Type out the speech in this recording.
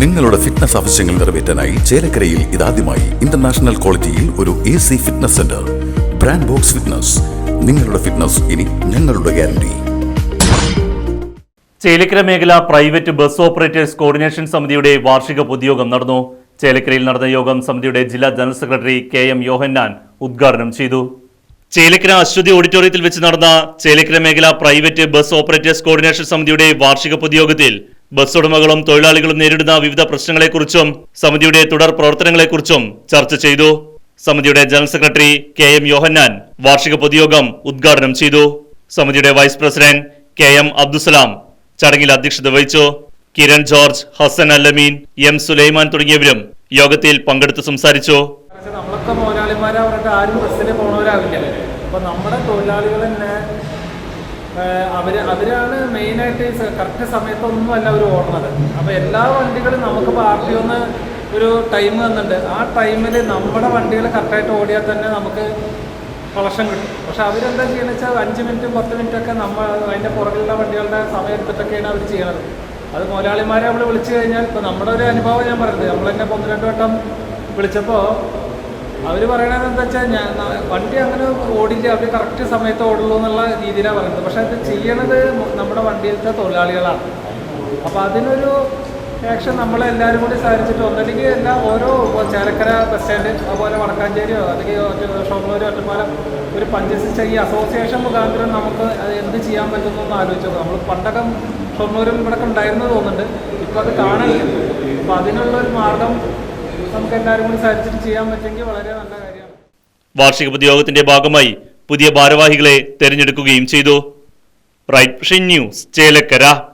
നിങ്ങളുടെ ഫിറ്റ്നസ് ആവശ്യങ്ങൾ നിറവേറ്റാനായി ചേലക്കരയിൽ ഇതാദ്യമായി ഇന്റർനാഷണൽ ക്വാളിറ്റിയിൽ ഒരു A C fitness centre brand box fitness നിങ്ങളുടെ ഫിറ്റ്നസ് ഇനി ഞങ്ങളുടെ ഗ്യാരണ്ടി ചേലക്കര മേഖല പ്രൈവറ്റ് ബസ് ഓപ്പറേറ്റേഴ്സ് കോർഡിനേഷൻ സമിതിയുടെ വാർഷിക പൊതുയോഗം നടന്നു. ചേലക്കരയിൽ നടന്ന യോഗം സമിതിയുടെ ജില്ലാ general secretary K M Yohannan ഉദ്ഘാടനം ചെയ്തു. ചേലക്കര അശ്വതി ഓഡിറ്റോറിയത്തിൽ വെച്ച് നടന്ന ചേലക്കര മേഖല പ്രൈവറ്റ് ബസ് ഓപ്പറേറ്റേഴ്സ് കോർഡിനേഷൻ സമിതിയുടെ വാർഷിക പൊതുയോഗത്തിൽ ബസ് ഉടമകളും തൊഴിലാളികളും നേരിടുന്ന വിവിധ പ്രശ്നങ്ങളെക്കുറിച്ചും സമിതിയുടെ തുടർ പ്രവർത്തനങ്ങളെക്കുറിച്ചും ചർച്ച ചെയ്തു. സമിതിയുടെ general secretary K M Yohannan വാർഷിക പൊതുയോഗം ഉദ്ഘാടനം ചെയ്തു. സമിതിയുടെ vice president K M Abdussalam ചടങ്ങിൽ അധ്യക്ഷത വഹിച്ചു. കിരൺ ജോർജ് ഹസൻ അല്ലമീൻ എം സുലൈമാൻ തുടങ്ങിയവരും യോഗത്തിൽ പങ്കെടുത്ത് സംസാരിച്ചു. നമ്മളൊക്കെ മുതലാളിമാരെ അവരുടെ ആരും ബസ്സിന് പോണവരാവില്ല അപ്പൊ നമ്മുടെ തതൊഴിലാളികൾ അവർ അവരാണ് മെയിനായിട്ട് കറക്റ്റ് സമയത്തൊന്നും അല്ല അവർ ഓടുന്നത്. അപ്പോൾ എല്ലാ വണ്ടികളും നമുക്ക് പാർട്ടി ഒന്ന് ഒരു ടൈം തന്നിട്ടുണ്ട്. ആ ടൈമിൽ നമ്മുടെ വണ്ടികൾ കറക്റ്റായിട്ട് ഓടിയാൽ തന്നെ നമുക്ക് കളക്ഷൻ കിട്ടും. പക്ഷെ അവരെന്താ ചെയ്യുന്നത് വെച്ചാൽ അഞ്ച് മിനിറ്റും പത്ത് മിനിറ്റൊക്കെ നമ്മൾ അതിന്റെ പുറകിലുള്ള വണ്ടികളുടെ സമയം എടുത്തിട്ടൊക്കെയാണ് അവർ ചെയ്യണത് അത് മുതലാളിമാരെ നമ്മൾ വിളിച്ചു കഴിഞ്ഞാൽ ഇപ്പോൾ നമ്മുടെ ഒരു അനുഭവം ഞാൻ പറയുന്നത് നമ്മൾ തന്നെ ഒന്ന് രണ്ട് വട്ടം വിളിച്ചപ്പോൾ അവർ പറയണത് എന്താ വെച്ചാൽ ഞാൻ വണ്ടി അങ്ങനെ ഓടില്ല അവർ കറക്റ്റ് സമയത്ത് ഓടുള്ളൂ എന്നുള്ള രീതിയിലാണ് പറയുന്നത്. പക്ഷെ അത് ചെയ്യണത് നമ്മുടെ വണ്ടിയിലത്തെ തൊഴിലാളികളാണ്. അപ്പോൾ അതിനൊരു ആക്ഷൻ നമ്മളെല്ലാവരും കൂടി സഹകരിച്ചിട്ട് ഒന്നല്ലെങ്കിൽ എല്ലാ ഓരോ ചേലക്കര ബസ് സ്റ്റാൻഡ് അതുപോലെ വടക്കാഞ്ചേരിയോ അല്ലെങ്കിൽ ഷൊർണൂർ ഒറ്റപ്പാലം ഒരു പഞ്ചസിച്ച ഈ അസോസിയേഷൻ മുഖാന്തരം നമുക്ക് എന്ത് ചെയ്യാൻ പറ്റുമെന്നൊന്ന് ആലോചിച്ചു നമ്മൾ പണ്ടൊക്കെ ഷൊർണൂരും ഇവിടെ ഉണ്ടായിരുന്നു തോന്നുന്നുണ്ട്. ഇപ്പോൾ അത് കാണില്ല അപ്പോൾ അതിനുള്ള ഒരു മാർഗം നമുക്ക് എല്ലാവരും കൂടി സഹകരിച്ചിട്ട് ചെയ്യാൻ പറ്റുമെങ്കിൽ വളരെ നല്ല കാര്യമാണ്. വാർഷിക പൊതുയോഗത്തിന്റെ ഭാഗമായി പുതിയ ഭാരവാഹികളെ തെരഞ്ഞെടുക്കുകയും ചെയ്തു. Right news Chelakkara.